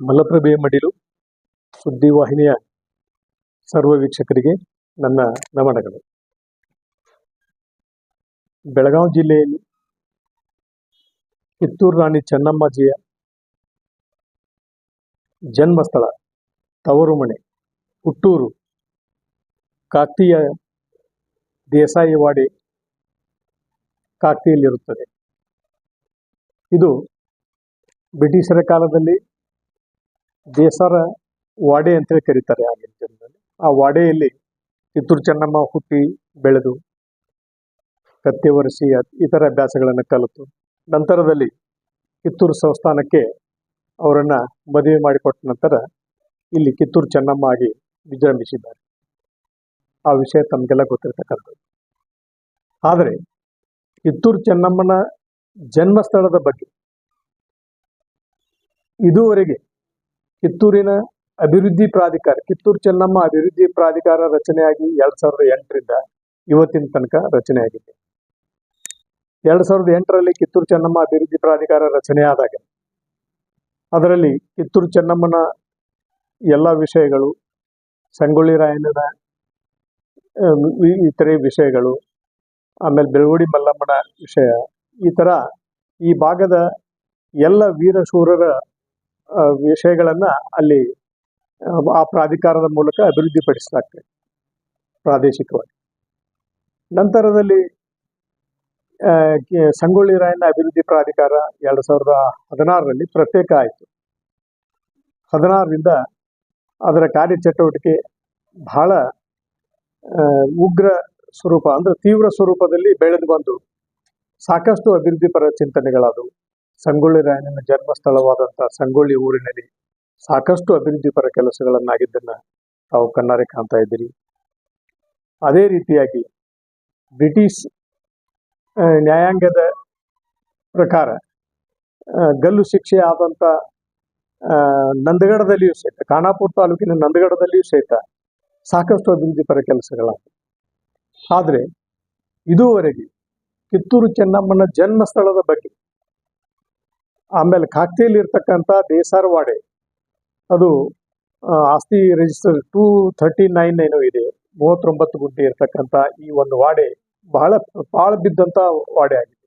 ಮಲಪ್ರಭೆಯ ಮಡಿಲು ಸುದ್ದಿವಾಹಿನಿಯ ಸರ್ವ ವೀಕ್ಷಕರಿಗೆ ನನ್ನ ನಮನಗಳು. ಬೆಳಗಾವಿ ಜಿಲ್ಲೆಯಲ್ಲಿ ಕಿತ್ತೂರು ರಾಣಿ ಚೆನ್ನಮ್ಮಾಜಿಯ ಜನ್ಮಸ್ಥಳ ತವರು ಮನೆ ಹುಟ್ಟೂರು ಕಾಕ್ತಿಯ ದೇಸಾಯಿವಾಡಿ ಕಾಕ್ತಿಯಲ್ಲಿರುತ್ತದೆ. ಇದು ಬ್ರಿಟಿಷರ ಕಾಲದಲ್ಲಿ ದೇಸರ ವಾಡೆ ಅಂತೇಳಿ ಕರೀತಾರೆ ಆಗಿನ ಜನರಲ್ಲಿ ಆ ವಾಡೆಯಲ್ಲಿ ಕಿತ್ತೂರು ಚೆನ್ನಮ್ಮ ಹುಟ್ಟಿ ಬೆಳೆದು ಕತ್ತೆ ಒರೆಸಿ ಇತರ ಅಭ್ಯಾಸಗಳನ್ನು ಕಲಿತು. ನಂತರದಲ್ಲಿ ಕಿತ್ತೂರು ಸಂಸ್ಥಾನಕ್ಕೆ ಅವರನ್ನ ಮದುವೆ ಮಾಡಿಕೊಟ್ಟ ನಂತರ ಇಲ್ಲಿ ಕಿತ್ತೂರು ಚೆನ್ನಮ್ಮ ಆಗಿ ವಿಜೃಂಭಿಸಿದ್ದಾರೆ. ಆ ವಿಷಯ ತಮಗೆಲ್ಲ ಗೊತ್ತಿರತಕ್ಕಂಥದ್ದು. ಆದರೆ ಕಿತ್ತೂರು ಚೆನ್ನಮ್ಮನ ಜನ್ಮಸ್ಥಳದ ಬಗ್ಗೆ ಇದುವರೆಗೆ ಕಿತ್ತೂರಿನ ಅಭಿವೃದ್ಧಿ ಪ್ರಾಧಿಕಾರ, ಕಿತ್ತೂರು ಚೆನ್ನಮ್ಮ ಅಭಿವೃದ್ಧಿ ಪ್ರಾಧಿಕಾರ ರಚನೆಯಾಗಿ ಎರಡ್ ಸಾವಿರದ ಎಂಟರಿಂದ ಇವತ್ತಿನ ತನಕ ರಚನೆಯಾಗಿದೆ. ಎರಡ್ ಸಾವಿರದ ಎಂಟರಲ್ಲಿ ಕಿತ್ತೂರು ಚೆನ್ನಮ್ಮ ಅಭಿವೃದ್ಧಿ ಪ್ರಾಧಿಕಾರ ರಚನೆಯಾದಾಗ ಅದರಲ್ಲಿ ಕಿತ್ತೂರು ಚೆನ್ನಮ್ಮನ ಎಲ್ಲ ವಿಷಯಗಳು, ಸಂಗೊಳ್ಳಿ ರಾಯಣ್ಣನ ಇತರೆ ವಿಷಯಗಳು, ಆಮೇಲೆ ಬೆಳಗುಡಿ ಮಲ್ಲಮ್ಮನ ವಿಷಯ, ಈ ತರ ಈ ಭಾಗದ ಎಲ್ಲ ವೀರಶೂರರ ವಿಷಯಗಳನ್ನ ಅಲ್ಲಿ ಆ, ಪ್ರಾಧಿಕಾರದ ಮೂಲಕ ಅಭಿವೃದ್ಧಿಪಡಿಸಲಾಗ್ತದೆ. ಪ್ರಾದೇಶಿಕವಾಗಿ. ನಂತರದಲ್ಲಿ ಸಂಗೊಳ್ಳಿ ರಾಯಣ್ಣ ಅಭಿವೃದ್ಧಿ ಪ್ರಾಧಿಕಾರ ಎರಡು ಸಾವಿರದ ಹದಿನಾರರಲ್ಲಿ ಪ್ರತ್ಯೇಕ ಆಯಿತು. ಹದಿನಾರರಿಂದ ಅದರ ಕಾರ್ಯಚಟುವಟಿಕೆ ಬಹಳ ಆ, ಉಗ್ರ ಸ್ವರೂಪ ಅಂದ್ರೆ ತೀವ್ರ ಸ್ವರೂಪದಲ್ಲಿ ಬೆಳೆದು ಬಂದು ಸಾಕಷ್ಟು ಅಭಿವೃದ್ಧಿಪರ ಚಿಂತನೆಗಳಾದವು. ಸಂಗೊಳ್ಳಿ ರಾಯಣ್ಣನ ಜನ್ಮಸ್ಥಳವಾದಂಥ ಸಂಗೊಳ್ಳಿ ಊರಿನಲ್ಲಿ ಸಾಕಷ್ಟು ಅಭಿವೃದ್ಧಿಪರ ಕೆಲಸಗಳನ್ನಾಗಿದ್ದನ್ನ ತಾವು ಕಣ್ಣಾರೆ ಕಾಣ್ತಾ ಇದ್ದೀರಿ. ಅದೇ ರೀತಿಯಾಗಿ ಬ್ರಿಟಿಷ್ ನ್ಯಾಯಾಂಗದ ಪ್ರಕಾರ ಗಲ್ಲು ಶಿಕ್ಷೆ ಆದಂಥ ನಂದಗಡದಲ್ಲಿಯೂ ಸಹಿತ, ಖಾನಾಪುರ ತಾಲೂಕಿನ ನಂದಗಡದಲ್ಲಿಯೂ ಸಹಿತ ಸಾಕಷ್ಟು ಅಭಿವೃದ್ಧಿಪರ ಕೆಲಸಗಳಾಗಿವೆ ಆದರೆ ಇದುವರೆಗೆ ಕಿತ್ತೂರು ಚೆನ್ನಮ್ಮನ ಜನ್ಮಸ್ಥಳದ ಬಗ್ಗೆ ಆಮೇಲೆ ಕಾಕ್ತಿಯಲ್ಲಿ ಇರ್ತಕ್ಕಂಥ ದೇಸಾರವಾಡೆ, ಅದು ಆಸ್ತಿ ರಿಜಿಸ್ಟರ್ ಟೂ ತರ್ಟಿ ನೈನ್ ಏನೋ ಇದೆ, ಮೂವತ್ತೊಂಬತ್ತು ಗುಂಟೆ ಇರ್ತಕ್ಕಂಥ ಈ ಒಂದು ವಾಡೆ ಬಹಳ ಬಹಳ ಬಿದ್ದಂತ ವಾಡೆ ಆಗಿದೆ.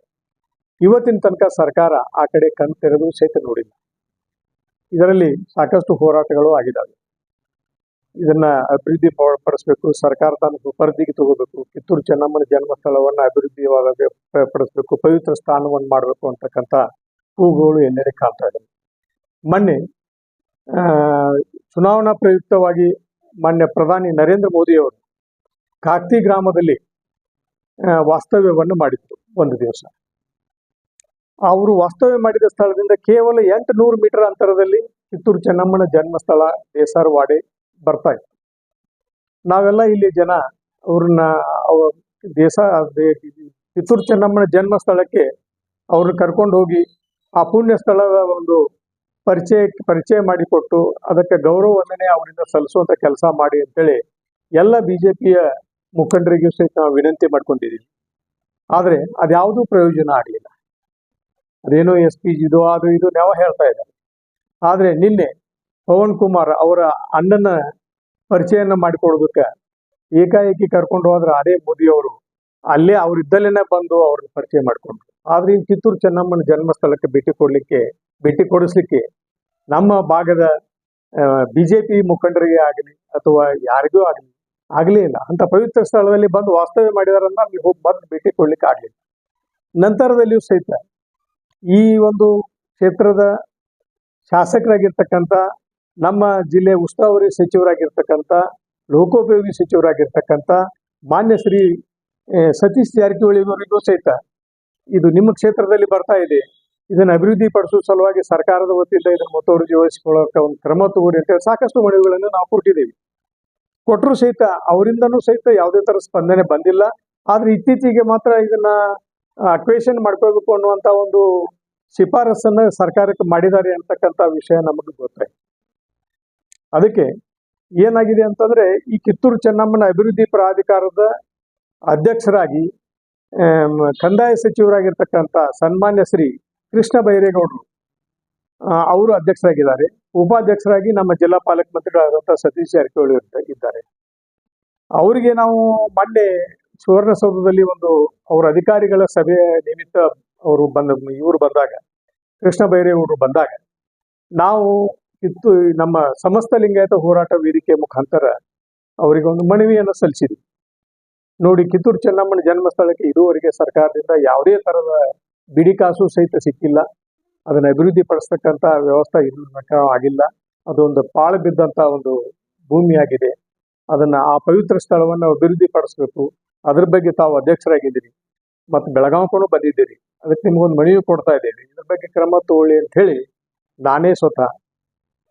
ಇವತ್ತಿನ ತನಕ ಸರ್ಕಾರ ಆ ಕಡೆ ಕಣ್ ತೆರೆದು ಸಹಿತ ನೋಡಿಲ್ಲ. ಇದರಲ್ಲಿ ಸಾಕಷ್ಟು ಹೋರಾಟಗಳು ಆಗಿದ್ದಾವೆ. ಇದನ್ನ ಅಭಿವೃದ್ಧಿ ಪಡಿಸಬೇಕು ಸರ್ಕಾರ ತಾನು ಸುಪರ್ದಿಗೆ ತಗೋಬೇಕು, ಕಿತ್ತೂರು ಚೆನ್ನಮ್ಮನ ಜನ್ಮಸ್ಥಳವನ್ನು ಅಭಿವೃದ್ಧಿ ಪಡಿಸ್ಬೇಕು, ಪವಿತ್ರ ಸ್ಥಾನವನ್ನು ಮಾಡಬೇಕು ಅಂತಕ್ಕಂಥ ಕೂಗುಗಳು ಎಲ್ಲೆಡೆ ಕಾಣ್ತಾ ಇದೆ. ಮೊನ್ನೆ ಚುನಾವಣಾ ಪ್ರಯುಕ್ತವಾಗಿ ಮಾನ್ಯ ಪ್ರಧಾನಿ ನರೇಂದ್ರ ಮೋದಿ ಅವರು ಕಾಕ್ತಿ ಗ್ರಾಮದಲ್ಲಿ ವಾಸ್ತವ್ಯವನ್ನು ಮಾಡಿದ್ರು ಒಂದು ದಿವಸ. ಅವರು ವಾಸ್ತವ್ಯ ಮಾಡಿದ ಸ್ಥಳದಿಂದ ಕೇವಲ ಎಂಟು ನೂರು ಮೀಟರ್ ಅಂತರದಲ್ಲಿ ಕಿತ್ತೂರು ಚೆನ್ನಮ್ಮನ ಜನ್ಮಸ್ಥಳ ದೇಸಾರವಾಡೆ ಬರ್ತಾ ಇತ್ತು. ನಾವೆಲ್ಲ ಇಲ್ಲಿ ಜನ ಅವ್ರನ್ನ, ಅವ ದೇಸ ಕಿತ್ತೂರು ಚೆನ್ನಮ್ಮನ ಜನ್ಮಸ್ಥಳಕ್ಕೆ ಅವ್ರನ್ನ ಕರ್ಕೊಂಡು ಹೋಗಿ ಆ ಪುಣ್ಯ ಸ್ಥಳದ ಒಂದು ಪರಿಚಯ ಪರಿಚಯ ಮಾಡಿಕೊಟ್ಟು ಅದಕ್ಕೆ ಗೌರವ ವಂದನೆ ಅವರಿಂದ ಸಲ್ಲಿಸುವಂತ ಕೆಲಸ ಮಾಡಿ ಅಂತೇಳಿ ಎಲ್ಲ ಬಿಜೆಪಿಯ ಮುಖಂಡರಿಗೂ ಸಹಿತ ನಾವು ವಿನಂತಿ ಮಾಡ್ಕೊಂಡಿದ್ದೀವಿ. ಆದರೆ ಅದ್ಯಾವುದೂ ಪ್ರಯೋಜನ ಆಗಲಿಲ್ಲ. ಅದೇನೋ ಎಸ್ ಪಿ ಇದು ಅದು ಇದು ನಾವು ಹೇಳ್ತಾ ಇದ್ದಾರೆ. ಆದ್ರೆ ನಿನ್ನೆ ಪವನ್ ಕುಮಾರ್ ಅವರ ಅಣ್ಣನ ಪರಿಚಯನ ಮಾಡಿಕೊಡೋದಕ್ಕೆ ಏಕಾಏಕಿ ಕರ್ಕೊಂಡು ಹೋದ್ರೆ ಅದೇ ಮೋದಿ ಅವರು ಅಲ್ಲೇ ಅವರಿದ್ದಲ್ಲೇನೆ ಬಂದು ಅವ್ರನ್ನ ಪರಿಚಯ ಮಾಡಿಕೊಂಡ್ರು. ಆದ್ರೆ ಈ ಕಿತ್ತೂರು ಚೆನ್ನಮ್ಮನ ಜನ್ಮಸ್ಥಳಕ್ಕೆ ಭೇಟಿ ಕೊಡ್ಲಿಕ್ಕೆ, ಭೇಟಿ ಕೊಡಿಸ್ಲಿಕ್ಕೆ ನಮ್ಮ ಭಾಗದ ಬಿಜೆಪಿ ಮುಖಂಡರಿಗೆ ಆಗಲಿ ಅಥವಾ ಯಾರಿಗೂ ಆಗಲಿ, ಆಗಲೇ ಇಲ್ಲ. ಅಂತ ಪವಿತ್ರ ಸ್ಥಳದಲ್ಲಿ ಬಂದು ವಾಸ್ತವ್ಯ ಮಾಡಿದಾರನ್ನ ಅಲ್ಲಿ ಹೋಗಿ ಬಂದು ಭೇಟಿ ಕೊಡ್ಲಿಕ್ಕೆ ಆಗಲಿಲ್ಲ. ನಂತರದಲ್ಲಿಯೂ ಸಹಿತ ಈ ಒಂದು ಕ್ಷೇತ್ರದ ಶಾಸಕರಾಗಿರ್ತಕ್ಕಂಥ, ನಮ್ಮ ಜಿಲ್ಲೆ ಉಸ್ತುವಾರಿ ಸಚಿವರಾಗಿರ್ತಕ್ಕಂಥ, ಲೋಕೋಪಯೋಗಿ ಸಚಿವರಾಗಿರ್ತಕ್ಕಂಥ, ಮಾನ್ಯ ಶ್ರೀ ಸತೀಶ್ ಜಾರಕಿಹೊಳಿ ಅವರಿಗೂ ಸಹಿತ ಇದು ನಿಮ್ಮ ಕ್ಷೇತ್ರದಲ್ಲಿ ಬರ್ತಾ ಇದೆ. ಇದನ್ನು ಅಭಿವೃದ್ಧಿ ಪಡಿಸೋ ಸಲುವಾಗಿ ಸರ್ಕಾರದ ವತಿಯಿಂದ ಇದನ್ನು ಮುತುವರ್ಜಿ ವಹಿಸಿಕೊಳ್ಳೋಕೆ ಒಂದು ಕ್ರಮ ತಗೋರಿ ಅಂತೇಳಿ ಸಾಕಷ್ಟು ಮನವಿಗಳನ್ನು ನಾವು ಕೊಟ್ಟಿದ್ದೀವಿ. ಕೊಟ್ಟರು ಸಹಿತ ಅವರಿಂದನೂ ಸಹಿತ ಯಾವುದೇ ತರ ಸ್ಪಂದನೆ ಬಂದಿಲ್ಲ. ಆದ್ರೆ ಇತ್ತೀಚೆಗೆ ಮಾತ್ರ ಇದನ್ನ ಅಕ್ವೇಷನ್ ಮಾಡ್ಕೋಬೇಕು ಅನ್ನುವಂತ ಒಂದು ಶಿಫಾರಸನ್ನ ಸರ್ಕಾರಕ್ಕೆ ಮಾಡಿದ್ದಾರೆ ಅಂತಕ್ಕಂಥ ವಿಷಯ ನಮಗೆ ಗೊತ್ತಾಯ್ತು ಅದಕ್ಕೆ ಏನಾಗಿದೆ ಅಂತಂದ್ರೆ ಈ ಕಿತ್ತೂರು ಚೆನ್ನಮ್ಮನ ಅಭಿವೃದ್ಧಿ ಪ್ರಾಧಿಕಾರದ ಅಧ್ಯಕ್ಷರಾಗಿ ಕಂದಾಯ ಸಚಿವರಾಗಿರ್ತಕ್ಕಂಥ ಸನ್ಮಾನ್ಯ ಶ್ರೀ ಕೃಷ್ಣ ಬೈರೇಗೌಡರು ಅವರು ಅಧ್ಯಕ್ಷರಾಗಿದ್ದಾರೆ. ಉಪಾಧ್ಯಕ್ಷರಾಗಿ ನಮ್ಮ ಜಿಲ್ಲಾ ಪಾಲಕ ಮಂತ್ರಿಗಳಾದಂತಹ ಸತೀಶ್ ಜಾರಕಿಹೊಳಿ ಇದ್ದಾರೆ. ಅವರಿಗೆ ನಾವು ಮೊನ್ನೆ ಸುವರ್ಣಸೌಧದಲ್ಲಿ ಒಂದು ಅವರ ಅಧಿಕಾರಿಗಳ ಸಭೆಯ ನಿಮಿತ್ತ ಅವರು ಬಂದ, ಇವರು ಬಂದಾಗ, ಕೃಷ್ಣ ಬೈರೇಗೌಡರು ಬಂದಾಗ, ನಾವು ಇತ್ತು ನಮ್ಮ ಸಮಸ್ತ ಲಿಂಗಾಯತ ಹೋರಾಟ ವೇದಿಕೆ ಮುಖಾಂತರ ಅವರಿಗೆ ಒಂದು ಮನವಿಯನ್ನು ಸಲ್ಲಿಸಿದ್ವಿ. ನೋಡಿ, ಕಿತ್ತೂರು ಚೆನ್ನಮ್ಮನ ಜನ್ಮಸ್ಥಳಕ್ಕೆ ಇದುವರೆಗೆ ಸರ್ಕಾರದಿಂದ ಯಾವುದೇ ತರದ ಬಿಡಿ ಕಾಸು ಸಹಿತ ಸಿಕ್ಕಿಲ್ಲ. ಅದನ್ನ ಅಭಿವೃದ್ಧಿ ಪಡಿಸ್ತಕ್ಕಂಥ ವ್ಯವಸ್ಥೆ ಇನ್ನು ತನಕ ಆಗಿಲ್ಲ. ಅದೊಂದು ಪಾಳು ಬಿದ್ದಂತ ಒಂದು ಭೂಮಿಯಾಗಿದೆ. ಅದನ್ನ ಆ ಪವಿತ್ರ ಸ್ಥಳವನ್ನು ಅಭಿವೃದ್ಧಿ ಪಡಿಸ್ಬೇಕು ಅದ್ರ ಬಗ್ಗೆ ತಾವು ಅಧ್ಯಕ್ಷರಾಗಿದ್ದೀರಿ. ಮತ್ತು ಬೆಳಗಾವಿಕೂ ಬಂದಿದ್ದೀರಿ. ಅದಕ್ಕೆ ನಿಮ್ಗೊಂದು ಮನವಿ ಕೊಡ್ತಾ ಇದ್ದೇನೆ. ಇದ್ರ ಬಗ್ಗೆ ಕ್ರಮ ತಗೊಳ್ಳಿ ಅಂತ ಹೇಳಿ ನಾನೇ ಸ್ವತಃ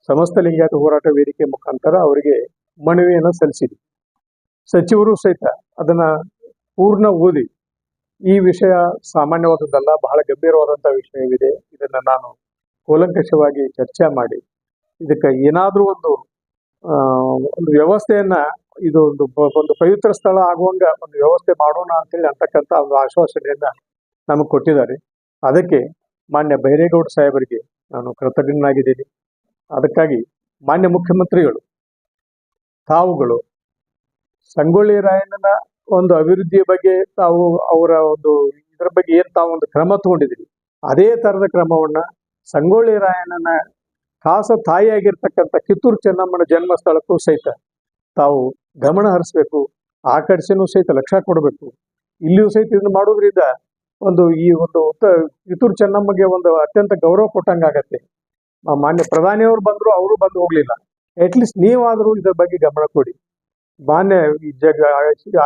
ಸಮಸ್ತ ಲಿಂಗಾಯತ ಹೋರಾಟ ವೇದಿಕೆ ಮುಖಾಂತರ ಅವರಿಗೆ ಮನವಿಯನ್ನು ಸಲ್ಲಿಸಿದ್ವಿ ಸಚಿವರು ಸಹಿತ ಅದನ್ನ ಪೂರ್ಣ ಓದಿ ಈ ವಿಷಯ ಸಾಮಾನ್ಯವಾದದ್ದಲ್ಲ, ಬಹಳ ಗಂಭೀರವಾದಂತಹ ವಿಷಯವಿದೆ. ಇದನ್ನ ನಾನು ಕೂಲಂಕಷವಾಗಿ ಚರ್ಚೆ ಮಾಡಿ, ಇದಕ್ಕೆ ಏನಾದರೂ ಒಂದು ಒಂದು ವ್ಯವಸ್ಥೆಯನ್ನ, ಇದು ಒಂದು ಒಂದು ಪವಿತ್ರ ಸ್ಥಳ ಆಗುವಂಗ ಒಂದು ವ್ಯವಸ್ಥೆ ಮಾಡೋಣ ಅಂತೇಳಿ ಅಂತಕ್ಕಂಥ ಒಂದು ಆಶ್ವಾಸನೆಯನ್ನ ನಮಗೆ ಕೊಟ್ಟಿದ್ದಾರೆ. ಅದಕ್ಕೆ ಮಾನ್ಯ ಬೈರೇಗೌಡ ಸಾಹೇಬರಿಗೆ ನಾನು ಕೃತಜ್ಞನಾಗಿದ್ದೀನಿ. ಅದಕ್ಕಾಗಿ ಮಾನ್ಯ ಮುಖ್ಯಮಂತ್ರಿಗಳು, ತಾವುಗಳು ಸಂಗೊಳ್ಳಿ ರಾಯಣ್ಣನ ಒಂದು ಅಭಿವೃದ್ಧಿಯ ಬಗ್ಗೆ ತಾವು ಅವರ ಒಂದು ಇದರ ಬಗ್ಗೆ ಏನ್ ತಾವು ಒಂದು ಕ್ರಮ ತಗೊಂಡಿದ್ದೀರಿ ಅದೇ ತರದ ಕ್ರಮವನ್ನ ಸಂಗೊಳ್ಳಿ ರಾಯಣ್ಣನ ಖಾಸ ತಾಯಿಯಾಗಿರ್ತಕ್ಕಂಥ ಕಿತ್ತೂರು ಚೆನ್ನಮ್ಮನ ಜನ್ಮಸ್ಥಳಕ್ಕೂ ಸಹಿತ ತಾವು ಗಮನ ಹರಿಸ್ಬೇಕು. ಆ ಸಹಿತ ಲಕ್ಷ್ಯ ಕೊಡಬೇಕು. ಇಲ್ಲಿಯೂ ಸಹಿತ ಇದನ್ನು ಮಾಡೋದ್ರಿಂದ ಒಂದು ಈ ಒಂದು ಕಿತ್ತೂರು ಚೆನ್ನಮ್ಮಗೆ ಒಂದು ಅತ್ಯಂತ ಗೌರವ ಕೊಟ್ಟಂಗಾಗತ್ತೆ. ಮಾನ್ಯ ಪ್ರಧಾನಿಯವರು ಬಂದ್ರು, ಅವರು ಬಂದು ಹೋಗ್ಲಿಲ್ಲ. ಅಟ್ಲೀಸ್ಟ್ ನೀವಾದ್ರೂ ಇದರ ಬಗ್ಗೆ ಗಮನ ಕೊಡಿ. ಮಾನ್ಯ ಜಗ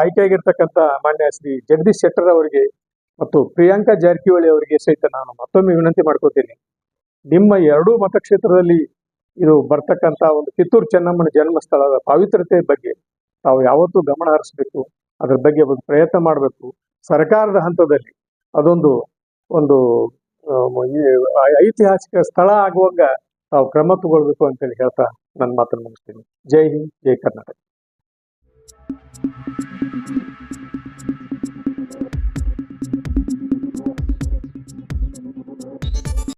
ಆಯ್ಕೆಯಾಗಿರ್ತಕ್ಕಂಥ ಮಾನ್ಯ ಶ್ರೀ ಜಗದೀಶ್ ಶೆಟ್ಟರ್ ಅವರಿಗೆ ಮತ್ತು ಪ್ರಿಯಾಂಕಾ ಜಾರಕಿಹೊಳಿ ಅವರಿಗೆ ಸಹಿತ ನಾನು ಮತ್ತೊಮ್ಮೆ ವಿನಂತಿ ಮಾಡ್ಕೋತೀನಿ ನಿಮ್ಮ ಎರಡೂ ಮತಕ್ಷೇತ್ರದಲ್ಲಿ ಇದು ಬರ್ತಕ್ಕಂಥ ಒಂದು ಕಿತ್ತೂರು ಚೆನ್ನಮ್ಮನ ಜನ್ಮಸ್ಥಳದ ಪವಿತ್ರತೆ ಬಗ್ಗೆ ತಾವು ಯಾವತ್ತೂ ಗಮನ ಹರಿಸ್ಬೇಕು, ಅದ್ರ ಬಗ್ಗೆ ಒಂದು ಪ್ರಯತ್ನ ಮಾಡಬೇಕು. ಸರ್ಕಾರದ ಹಂತದಲ್ಲಿ ಅದೊಂದು, ಒಂದು ಐತಿಹಾಸಿಕ ಸ್ಥಳ ಆಗುವಾಗ ತಾವು ಕ್ರಮ ತಗೊಳ್ಬೇಕು ಅಂತೇಳಿ ಹೇಳ್ತಾ ನನ್ನ ಮಾತನ್ನು ಮುಗಿಸ್ತೀನಿ. ಜೈ ಹಿಂದ್, ಜೈ ಕರ್ನಾಟಕ.